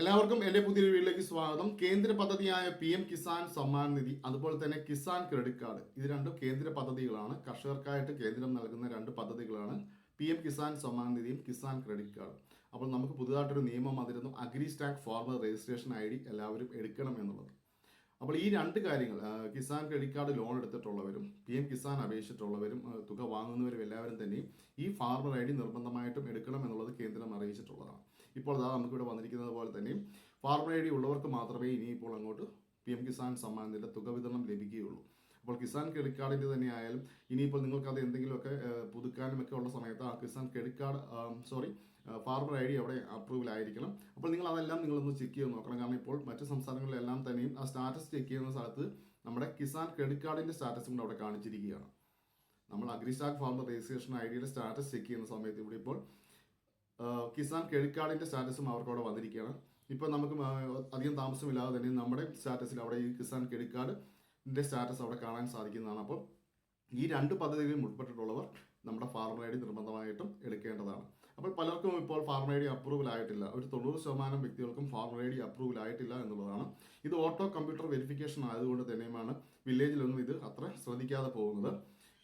എല്ലാവർക്കും എന്റെ പുതിയ വീട്ടിലേക്ക് സ്വാഗതം. കേന്ദ്ര പദ്ധതിയായ പി എം കിസാൻ സമ്മാൻ നിധി അതുപോലെ തന്നെ കിസാൻ ക്രെഡിറ്റ് കാർഡ്. ഇത് രണ്ടും കേന്ദ്ര പദ്ധതികളാണ്. കർഷകർക്കായിട്ട് കേന്ദ്രം നൽകുന്ന രണ്ട് പദ്ധതികളാണ് പി എം കിസാൻ സമ്മാൻ നിധിയും കിസാൻ ക്രെഡിറ്റ് കാർഡും. അപ്പോൾ നമുക്ക് പുതുതായിട്ടൊരു നിയമം അതിരുന്നു agri stack farmer registration I D എല്ലാവരും എടുക്കണം എന്നുള്ളത്. അപ്പോൾ ഈ രണ്ട് കാര്യങ്ങൾ കിസാൻ ക്രെഡിറ്റ് കാർഡ് ലോൺ എടുത്തിട്ടുള്ളവരും പി എം കിസാൻ അപേക്ഷിച്ചിട്ടുള്ളവരും തുക വാങ്ങുന്നവരും എല്ലാവരും തന്നെയും ഈ ഫാർമർ ഐ ഡി നിർബന്ധമായിട്ടും എടുക്കണം എന്നുള്ളത് കേന്ദ്രം അറിയിച്ചിട്ടുള്ളതാണ്. ഇപ്പോൾ അതാ നമുക്കിവിടെ വന്നിരിക്കുന്നത് പോലെ തന്നെ ഫാർമർ ഐ ഡി ഉള്ളവർക്ക് മാത്രമേ ഇനിയിപ്പോൾ അങ്ങോട്ട് പി എം കിസാൻ സമ്മാനത്തിന്റെ തുക വിതരണം ലഭിക്കുകയുള്ളൂ. അപ്പോൾ കിസാൻ ക്രെഡിറ്റ് കാർഡിന്റെ തന്നെ ആയാലും ഇനിയിപ്പോൾ നിങ്ങൾക്ക് അത് എന്തെങ്കിലുമൊക്കെ പുതുക്കാനും ഒക്കെ ഉള്ള സമയത്ത് ആ Kisan credit card sorry farmer I D അവിടെ അപ്രൂവൽ ആയിരിക്കണം അപ്പോൾ നിങ്ങൾ അതെല്ലാം നിങ്ങളൊന്ന് ചെക്ക് ചെയ്ത് നോക്കണം. കാരണം ഇപ്പോൾ മറ്റ് സംസ്ഥാനങ്ങളിലെല്ലാം തന്നെയും ആ സ്റ്റാറ്റസ് ചെക്ക് ചെയ്യുന്ന സ്ഥലത്ത് നമ്മുടെ കിസാൻ ക്രെഡിറ്റ് കാർഡിന്റെ സ്റ്റാറ്റസും കൂടെ അവിടെ കാണിച്ചിരിക്കുകയാണ്. നമ്മൾ agri stack farmer registration I ഡിയുടെ സ്റ്റാറ്റസ് ചെക്ക് ചെയ്യുന്ന സമയത്ത് ഇവിടെ ഇപ്പോൾ കിസാൻ ക്രെഡിറ്റ് കാർഡിന്റെ സ്റ്റാറ്റസും അവർക്ക് അവിടെ വന്നിരിക്കുകയാണ്. ഇപ്പോൾ നമുക്ക് അധികം താമസമില്ലാതെ തന്നെ നമ്മുടെ സ്റ്റാറ്റസിൽ അവിടെ ഈ കിസാൻ ക്രെഡിറ്റ് കാർഡിന്റെ സ്റ്റാറ്റസ് അവിടെ കാണാൻ സാധിക്കുന്നതാണ്. അപ്പോൾ ഈ രണ്ട് പദ്ധതികളിൽ ഉൾപ്പെട്ടിട്ടുള്ളവർ നമ്മുടെ ഫാർമർ ഐ ഡി നിർബന്ധമായിട്ടും എടുക്കേണ്ടതാണ്. അപ്പോൾ പലർക്കും ഇപ്പോൾ ഫാർമർ ഐ ഡി അപ്രൂവൽ ആയിട്ടില്ല. ഒരു തൊണ്ണൂറ് ശതമാനം വ്യക്തികൾക്കും ഫാർമർ ഐ ഡി അപ്രൂവൽ ആയിട്ടില്ല എന്നുള്ളതാണ്. ഇത് ഓട്ടോ കമ്പ്യൂട്ടർ വെരിഫിക്കേഷൻ ആയതുകൊണ്ട് തന്നെയുമാണ് വില്ലേജിലൊന്നും ഇത് അത്ര ശ്രദ്ധിക്കാതെ പോകുന്നത്.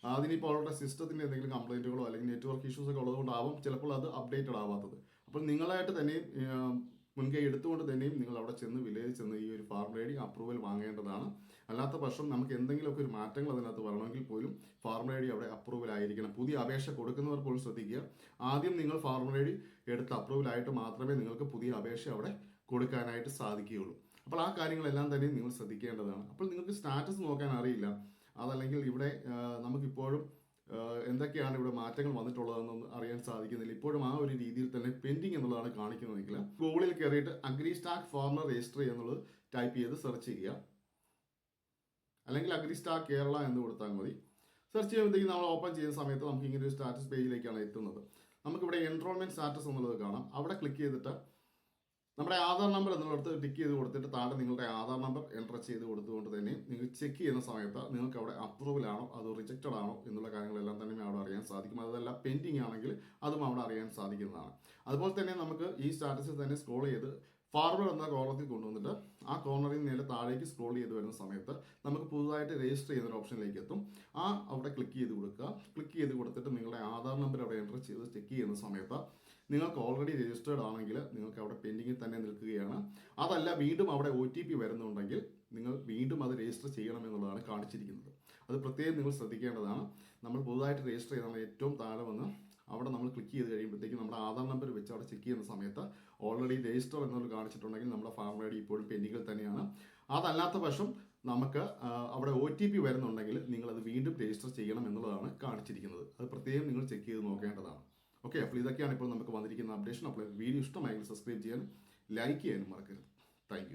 അതിനിപ്പോൾ അവരുടെ സിസ്റ്റത്തിന്റെ എന്തെങ്കിലും കംപ്ലൈന്റുകളോ അല്ലെങ്കിൽ നെറ്റ്വർക്ക് ഇഷ്യൂസ് ഒക്കെ ഉള്ളതുകൊണ്ടാവും ചിലപ്പോൾ അത് അപ്ഡേറ്റഡ് ആവാത്തത്. അപ്പോൾ നിങ്ങളായിട്ട് തന്നെയും ഏഹ്, മുൻകൈ എടുത്തുകൊണ്ട് തന്നെയും നിങ്ങൾ അവിടെ ചെന്ന് വില്ലേജ് ചെന്ന് ഈ ഒരു ഫാം റൈഡിംഗ് അപ്രൂവൽ വാങ്ങേണ്ടതാണ്. അല്ലാത്ത പക്ഷം നമുക്ക് എന്തെങ്കിലുമൊക്കെ ഒരു മാറ്റങ്ങൾ അതിനകത്ത് വരണമെങ്കിൽ പോലും ഫാം ഐ ഡി അവിടെ അപ്രൂവൽ ആയിരിക്കണം. പുതിയ അപേക്ഷ കൊടുക്കുന്നവർ പോലും ശ്രദ്ധിക്കുക. ആദ്യം നിങ്ങൾ ഫാം ഐ ഡി എടുത്ത് അപ്രൂവൽ ആയിട്ട് മാത്രമേ നിങ്ങൾക്ക് പുതിയ അപേക്ഷ അവിടെ കൊടുക്കാനായിട്ട് സാധിക്കുകയുള്ളൂ. അപ്പോൾ ആ കാര്യങ്ങളെല്ലാം തന്നെ നിങ്ങൾ ശ്രദ്ധിക്കേണ്ടതാണ്. അപ്പോൾ നിങ്ങൾക്ക് സ്റ്റാറ്റസ് നോക്കാൻ അറിയില്ല. അതല്ലെങ്കിൽ ഇവിടെ നമുക്കിപ്പോഴും എന്തൊക്കെയാണ് ഇവിടെ മാറ്റങ്ങൾ വന്നിട്ടുള്ളതെന്ന് അറിയാൻ സാധിക്കുന്നില്ല. ഇപ്പോഴും ആ ഒരു രീതിയിൽ തന്നെ പെൻഡിങ് എന്നുള്ളതാണ് കാണിക്കുന്നതെങ്കിൽ ഗൂഗിളിൽ കയറിയിട്ട് അഗ്രി സ്റ്റാക്ക് ഫാർമർ രജിസ്റ്റർ എന്നുള്ളത് ടൈപ്പ് ചെയ്ത് സെർച്ച് ചെയ്യുക. അല്ലെങ്കിൽ അഗ്രി സ്റ്റാക്ക് കേരള എന്ന് കൊടുത്താൽ മതി. സെർച്ച് ചെയ്യുമ്പോഴത്തേക്ക് നമ്മൾ ഓപ്പൺ ചെയ്യുന്ന സമയത്ത് നമുക്ക് ഇങ്ങനെ ഒരു സ്റ്റാറ്റസ് പേജിലേക്കാണ് എത്തുന്നത്. നമുക്കിവിടെ എൻറോൾമെന്റ് സ്റ്റാറ്റസ് എന്നുള്ളത് കാണാം. അവിടെ ക്ലിക്ക് ചെയ്തിട്ട് നമ്മുടെ ആധാർ നമ്പർ എന്നുള്ളിടത്ത് ടിക്ക് ചെയ്ത് കൊടുത്തിട്ട് താഴെ നിങ്ങളുടെ ആധാർ നമ്പർ എന്റർ ചെയ്ത് കൊടുത്തുകൊണ്ട് തന്നെ നിങ്ങൾ ചെക്ക് ചെയ്യുന്ന സമയത്ത് നിങ്ങൾക്ക് അവിടെ അപ്രൂവൽ ആണോ? അതോ റിജക്റ്റഡ് ആണോ? എന്നുള്ള കാര്യങ്ങളെല്ലാം തന്നെ അവിടെ അറിയാൻ സാധിക്കും. അതല്ല പെൻഡിങ് ആണെങ്കിൽ അതും അവിടെ അറിയാൻ സാധിക്കുന്നതാണ്. അതുപോലെ തന്നെ നമുക്ക് ഈ സ്റ്റാറ്റസിൽ തന്നെ സ്ക്രോൾ ചെയ്ത് ഫാർവേഡ് എന്ന കോർണറിൽ കൊണ്ടുവന്നിട്ട് ആ കോർണറിൽ നേരെ താഴേക്ക് സ്ക്രോൾ ചെയ്ത് വരുന്ന സമയത്ത് നമുക്ക് പുതുതായിട്ട് രജിസ്റ്റർ ചെയ്യുന്ന ഒരു ഓപ്ഷനിലേക്ക് എത്തും ആ അവിടെ ക്ലിക്ക് ചെയ്ത് കൊടുക്കുക. ക്ലിക്ക് ചെയ്ത് കൊടുത്തിട്ട് നിങ്ങളുടെ ആധാർ നമ്പർ അവിടെ എന്റർ ചെയ്ത് ചെക്ക് ചെയ്യുന്ന സമയത്ത് നിങ്ങൾക്ക് ഓൾറെഡി രജിസ്റ്റേർഡ് ആണെങ്കിൽ നിങ്ങൾക്ക് അവിടെ പെൻഡിങ്ങിൽ തന്നെ നിൽക്കുകയാണ്. അതല്ല വീണ്ടും അവിടെ ഒ ടി പി വരുന്നുണ്ടെങ്കിൽ നിങ്ങൾ വീണ്ടും അത് രജിസ്റ്റർ ചെയ്യണം എന്നുള്ളതാണ് കാണിച്ചിരിക്കുന്നത്. അത് പ്രത്യേകം നിങ്ങൾ ശ്രദ്ധിക്കേണ്ടതാണ്. നമ്മൾ പുതുതായിട്ട് രജിസ്റ്റർ ചെയ്താണ് ഏറ്റവും താഴെ വന്ന് അവിടെ നമ്മൾ ക്ലിക്ക് ചെയ്ത് കഴിയുമ്പോഴത്തേക്കും നമ്മുടെ ആധാർ നമ്പർ വെച്ച് അവിടെ ചെക്ക് ചെയ്യുന്ന സമയത്ത് ഓൾറെഡി രജിസ്റ്റർ എന്നുള്ളത് കാണിച്ചിട്ടുണ്ടെങ്കിൽ നമ്മുടെ ഫാം ഐ ഡി ഇപ്പോഴും പെൻഡിങ്ങിൽ തന്നെയാണ്. അതല്ലാത്ത പക്ഷം നമുക്ക് അവിടെ ഒ ടി പി വരുന്നുണ്ടെങ്കിൽ നിങ്ങളത് വീണ്ടും രജിസ്റ്റർ ചെയ്യണം എന്നുള്ളതാണ് കാണിച്ചിരിക്കുന്നത്. അത് പ്രത്യേകം നിങ്ങൾ ചെക്ക് ചെയ്ത് നോക്കേണ്ടതാണ്. ഓക്കെ അപ്പോൾ ഇതൊക്കെയാണ് ഇപ്പോൾ നമുക്ക് വന്നിരിക്കുന്ന അപ്ഡേഷൻ അപ്പോൾ വീഡിയോ ഇഷ്ടമായെങ്കിൽ സബ്സ്ക്രൈബ് ചെയ്യാനും ലൈക്ക് ചെയ്യാനും മറക്കരുത്. താങ്ക്